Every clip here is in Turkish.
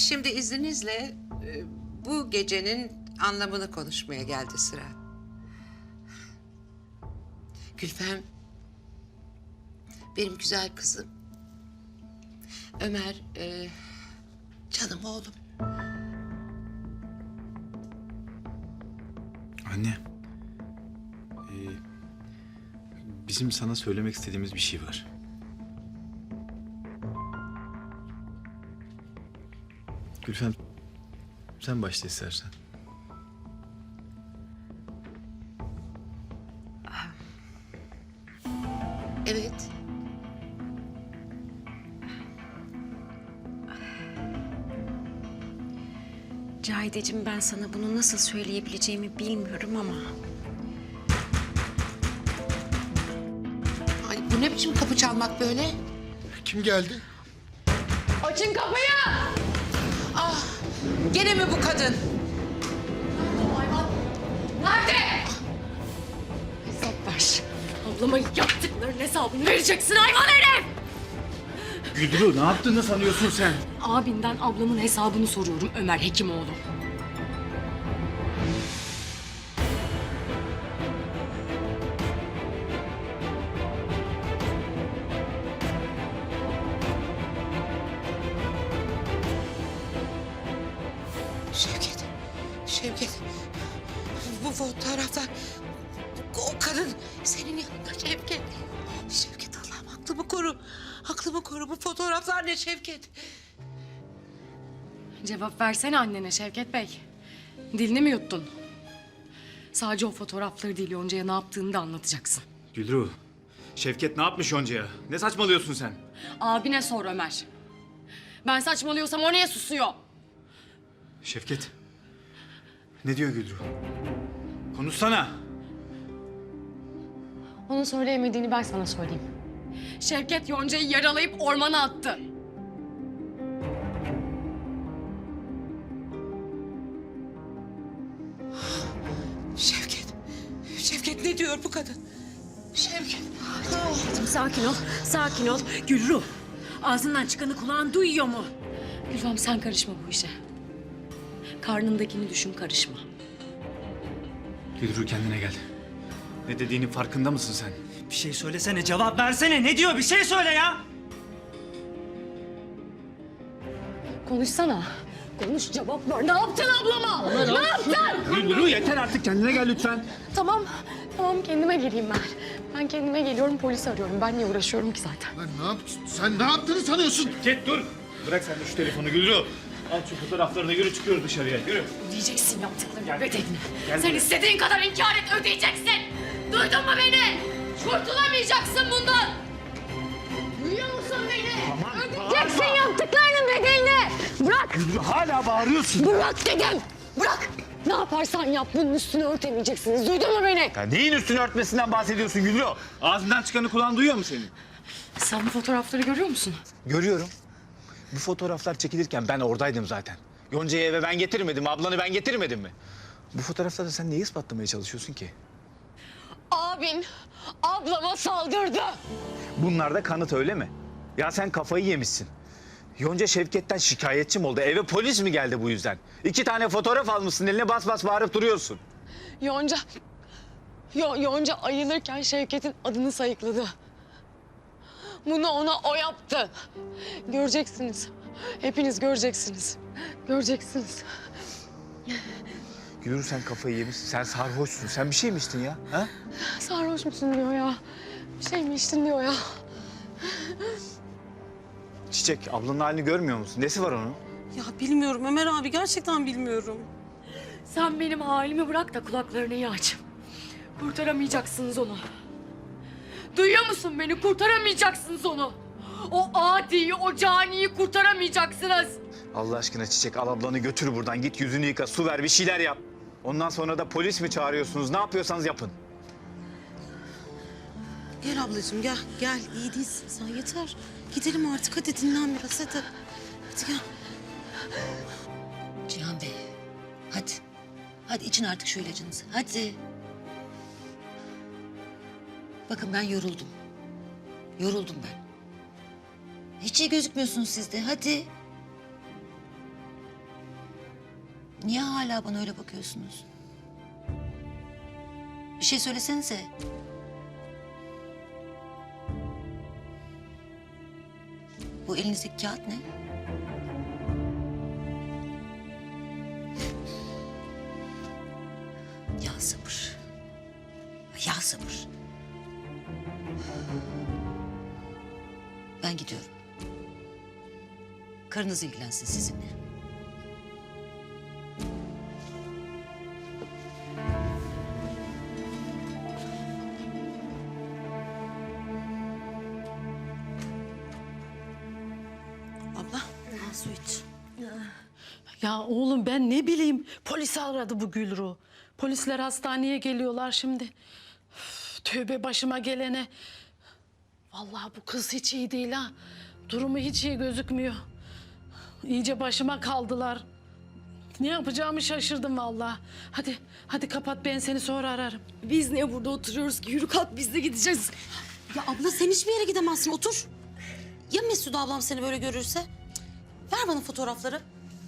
Şimdi izninizle e, bu gecenin anlamını konuşmaya geldi sıra. Gülfem, benim güzel kızım. Ömer, e, canım oğlum. Anne. ee, bizim sana söylemek istediğimiz bir şey var. Gülfem, sen başla istersen. Evet, Cahideciğim ben sana bunu nasıl söyleyebileceğimi bilmiyorum ama... ay bu ne biçim kapı çalmak böyle? Kim geldi? Açın kapıyı! Gene mi bu kadın? Nerede? Hesap ver. Ablama yaptıklarının hesabını vereceksin hayvan herif! Güdürü ne yaptığını sanıyorsun sen? Abinden ablamın hesabını soruyorum Ömer Hekimoğlu. Fotoğraflar, o kadın senin yanında Şevket. Şevket Allah'ım aklımı koru. Aklımı koru. Bu fotoğraflar ne Şevket? Cevap versene annene Şevket Bey. Dilini mi yuttun? Sadece o fotoğrafları değil Yonca'ya ne yaptığını da anlatacaksın. Gülru, Şevket ne yapmış Yonca'ya? Ne saçmalıyorsun sen? Abine sor Ömer. Ben saçmalıyorsam o niye susuyor? Şevket, ne diyor Gülru? Konuşsana. Onun söyleyemediğini ben sana söyleyeyim. Şevket Yonca'yı yaralayıp ormana attı. Şevket, Şevket ne diyor bu kadın? Şevket. ah. Sakin ol, sakin ol. Gülru, ağzından çıkanı kulağın duyuyor mu? Gülfem sen karışma bu işe. Karnındakini düşün karışma. Gülru kendine gel. Ne dediğinin farkında mısın sen? Bir şey söylesene, cevap versene. Ne diyor? Bir şey söyle ya. Konuşsana. Konuş cevap ver. Ne yaptın ablama? Ne yaptın? Gülru yeter artık kendine gel lütfen. Tamam. Tamam kendime geleyim ben. Ben kendime geliyorum polisi arıyorum. Ben niye uğraşıyorum ki zaten? Lan ne yaptın? Sen ne yaptığını sanıyorsun? Şevket dur. Bırak sen de şu telefonu Gülru. Al şu fotoğrafları da yürü çıkıyoruz dışarıya. Yürü. Ödeyeceksin yaptıklarını. Gel Sen buraya. istediğin kadar inkar et ödeyeceksin. Duydun mu beni? Kurtulamayacaksın bundan. Duyuyor musun beni? Ödeyeceksin yaptıklarının bedelini. Bırak. Hala bağırıyorsun. Bırak dedim. Bırak. Ne yaparsan yap bunun üstünü örtemeyeceksiniz. Duydun mu beni? Ya neyin üstünü örtmesinden bahsediyorsun Gülru? Ağzından çıkanı kulağın duyuyor mu senin? Sen bu fotoğrafları görüyor musun? Görüyorum. Bu fotoğraflar çekilirken ben oradaydım zaten. Yonca'yı eve ben getirmedim, ablanı ben getirmedim mi? Bu fotoğraflarda sen neyi ispatlamaya çalışıyorsun ki? Abin ablama saldırdı. Bunlar da kanıt öyle mi? Ya sen kafayı yemişsin. Yonca Şevket'ten şikayetçi mi oldu? Eve polis mi geldi bu yüzden? İki tane fotoğraf almışsın, eline bas bas bağırıp duruyorsun. Yonca... Yo- Yonca ayılırken Şevket'in adını sayıkladı. Bunu ona o yaptı. Göreceksiniz. Hepiniz göreceksiniz. Göreceksiniz. Gülür sen kafayı yemişsin, sen sarhoşsun. Sen bir şey mi içtin ya? Ha? Sarhoş musun diyor ya. Bir şey mi içtin diyor ya. Çiçek, ablanın halini görmüyor musun? Nesi var onun? Ya bilmiyorum Ömer abi gerçekten bilmiyorum. Sen benim halimi bırak da kulaklarını iyi aç. Kurtaramayacaksınız onu. Duyuyor musun beni? Kurtaramayacaksınız onu. O adiyi, o caniyi kurtaramayacaksınız. Allah aşkına Çiçek, al ablanı götür buradan. Git yüzünü yıka, su ver, bir şeyler yap. Ondan sonra da polis mi çağırıyorsunuz? Ne yapıyorsanız yapın. Gel ablacığım gel gel iyi değilsin sen yeter. Gidelim artık hadi dinlen biraz hadi. Hadi gel. Cihan Bey, hadi. Hadi için artık şu ilacınızı, hadi. Bakın ben yoruldum. Yoruldum ben. Hiç iyi gözükmüyorsunuz siz de, hadi. Niye hala bana öyle bakıyorsunuz? Bir şey söylesenize. Bu elinizdeki kağıt ne? Ya sabır. Ya sabır. Ben gidiyorum. Karınız ilgilensin sizinle. Abla al iç. Ya oğlum ben ne bileyim polis aradı bu Gülru. Polisler hastaneye geliyorlar şimdi. Tövbe başıma gelene. Vallahi bu kız hiç iyi değil ha. Durumu hiç iyi gözükmüyor. İyice başıma kaldılar. Ne yapacağımı şaşırdım vallahi. Hadi, hadi kapat ben seni sonra ararım. Biz niye burada oturuyoruz ki? Yürü kalk biz de gideceğiz. Ya abla sen hiçbir yere gidemezsin otur. Ya Mesude ablam seni böyle görürse? Ver bana fotoğrafları.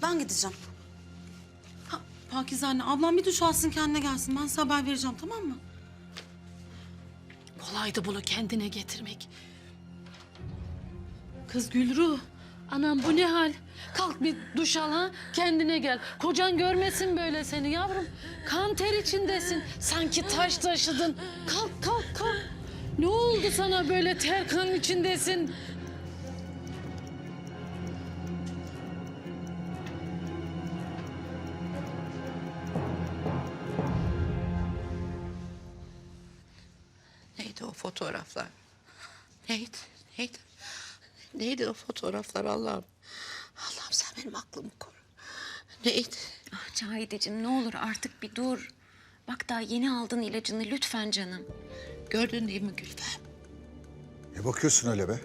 Ben gideceğim. Ha, Pakize anne ablam bir duş alsın kendine gelsin. Ben size haber vereceğim tamam mı? Kolaydı bunu kendine getirmek. Kız Gülru, anam bu ne hal? Kalk bir duş al ha, kendine gel. Kocan görmesin böyle seni yavrum. Kan ter içindesin, sanki taş taşıdın. Kalk, kalk, kalk. Ne oldu sana böyle ter kan içindesin? Fotoğraflar? Neydi? Neydi? Neydi o fotoğraflar Allah'ım? Allah'ım sen benim aklımı koru. Neydi? Ah Cahideciğim ne olur artık bir dur. Bak daha yeni aldın ilacını lütfen canım. Gördün değil mi Gülfem? Ne bakıyorsun öyle be?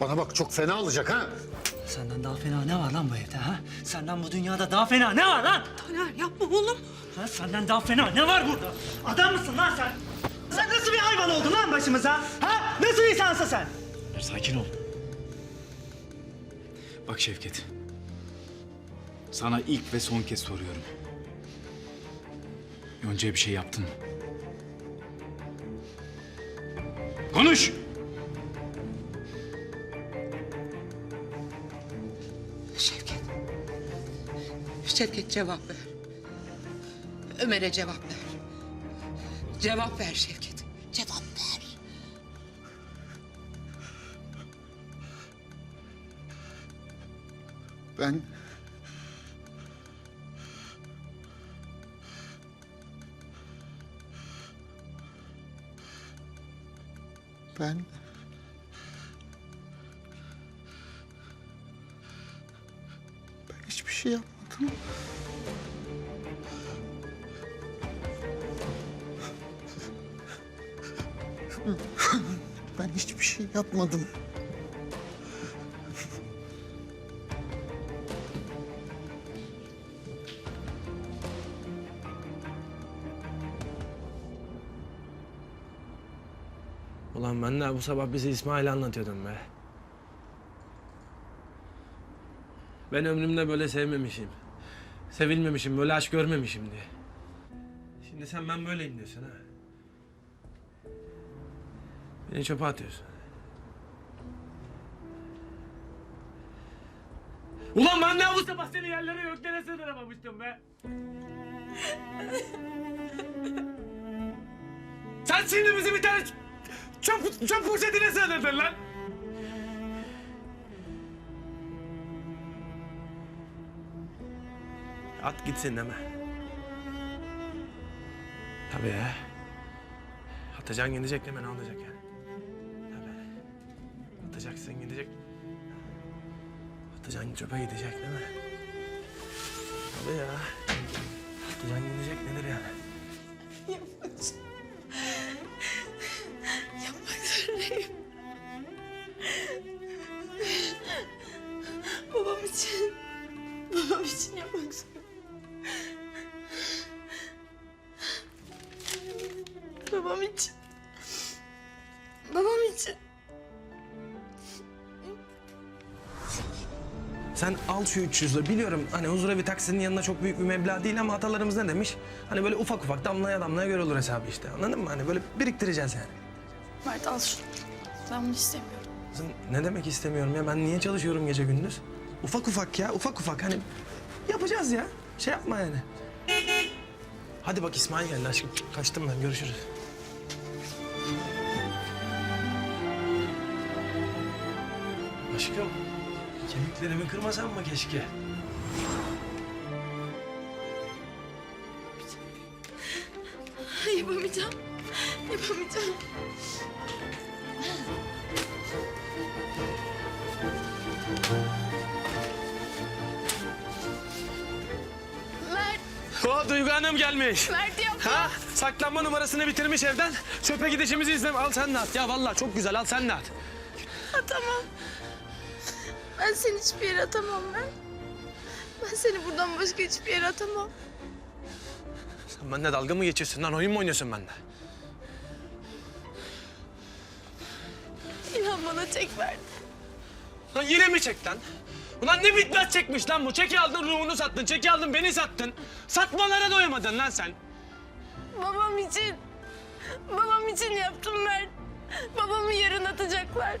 Bana bak çok fena alacak ha. Senden daha fena ne var lan bu evde ha? Senden bu dünyada daha fena ne var lan? Taner yapma oğlum. Ha, senden daha fena ne var burada? Adam mısın lan sen? Sen nasıl bir hayvan oldun lan başımıza? Ha? Nasıl insansın sen? Sakin ol. Bak Şevket. Sana ilk ve son kez soruyorum. Yonca'ya bir şey yaptın mı? Konuş! Şevket. Şevket cevap ver. Ömer'e cevap ver. Cevap ver Şevket. Cevap ver. Ben... Ben... Ben hiçbir şey yapmadım. Ben hiçbir şey yapmadım. Ulan ben de bu sabah bizi İsmail anlatıyordum be. Ben ömrümde böyle sevmemişim. Sevilmemişim, böyle aşk görmemişim diye. Şimdi sen ben böyleyim diyorsun ha. Beni çöpe atıyorsun. Ulan ben de bu sabah seni yerlere göklere sığdıramamıştım be. Sen şimdi bizi bir tane çöp, çöp poşetine sığdırdın lan. At gitsin deme. Tabii ya. Atacaksın gidecek deme ne olacak yani. Atacaksın gidecek. Atacaksın çöpe gidecek değil mi? Tabii ya. Atacaksın gidecek nedir yani? Sen al şu 300 lira. Biliyorum hani huzurevi taksinin yanında çok büyük bir meblağ değil ama atalarımız ne demiş? Hani böyle ufak ufak damlaya damlaya göl olur hesabı işte. Anladın mı? Hani böyle biriktireceğiz yani. Mert al şunu. Ben bunu istemiyorum. Kızım ne demek istemiyorum ya? Ben niye çalışıyorum gece gündüz? Ufak ufak ya, ufak ufak. Hani yapacağız ya. Şey yapma yani. Hadi bak İsmail geldi aşkım. Kaçtım ben. Görüşürüz. Aşkım, kemiklerimi kırmasam mı keşke? Yapamayacağım. Yapamayacağım. Mert, O Duygu Hanım gelmiş. Mert yapma. Ha? Saklanma numarasını bitirmiş evden. Çöpe gidişimizi izlem. Al sen de at. Ya vallahi çok güzel. Al sen de at. Atamam. Ben seni hiçbir yere atamam ben. Ben seni buradan başka hiçbir yere atamam. Sen benimle dalga mı geçiyorsun lan? Oyun mu oynuyorsun benimle? İnan bana çek verdi. Lan yine mi çek lan? Ulan ne bitmez çekmiş lan bu. Çeki aldın ruhunu sattın. Çeki aldın beni sattın. Satmalara doyamadın lan sen. Babam için. Babam için yaptım Mert. Babamı yarın atacaklar.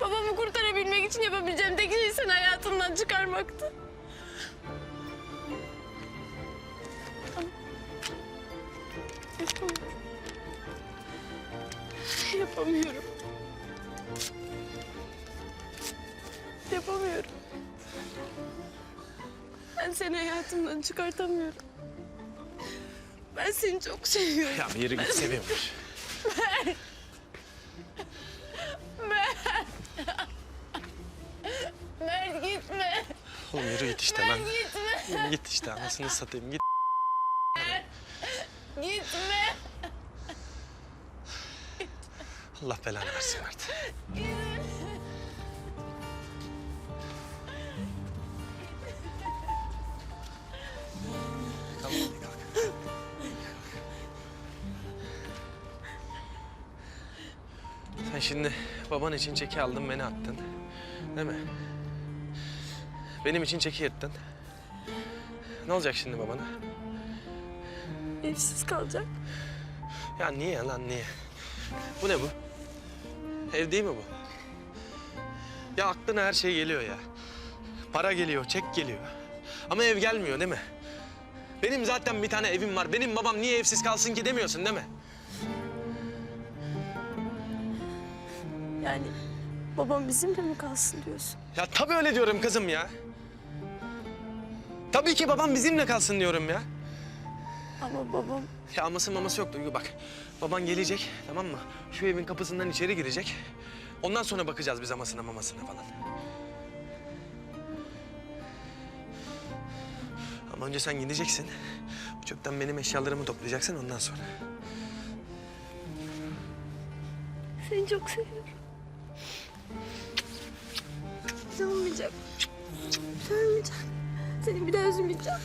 Babamı kurtarabilmek için yapabileceğim tek şey seni hayatımdan çıkarmaktı. Yapamıyorum. Yapamıyorum. Yapamıyorum. Ben seni hayatımdan çıkartamıyorum. Ben seni çok seviyorum. Ya bir yere git seviyormuş. Oğlum yürü git işte lan. gitme. Yürü git işte anasını satayım git. Gitme. Allah belanı versin hadi kalk. Sen şimdi baban için çeki aldın beni attın. Değil mi? Benim için çeki yırttın. Ne olacak şimdi babana? Evsiz kalacak. Ya niye lan niye? Bu ne bu? Ev değil mi bu? Ya aklına her şey geliyor ya. Para geliyor, çek geliyor. Ama ev gelmiyor değil mi? Benim zaten bir tane evim var. Benim babam niye evsiz kalsın ki demiyorsun değil mi? Yani babam bizimle mi kalsın diyorsun? Ya tabii öyle diyorum kızım ya. Tabii ki babam bizimle kalsın diyorum ya. Ama babam Ya aması maması yok Duygu bak. Baban gelecek tamam mı? Şu evin kapısından içeri girecek. Ondan sonra bakacağız biz amasına mamasına falan. Ama önce sen gideceksin. Bu çöpten benim eşyalarımı toplayacaksın ondan sonra. seni çok seviyorum. Olmayacak. Olmayacak. Seni bir daha üzmeyeceğim.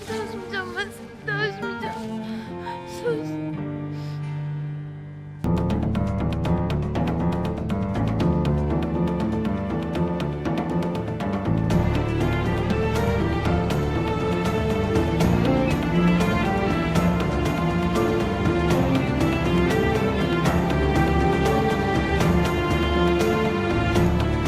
Bir daha üzmeyeceğim ben seni. Bir daha üzmeyeceğim.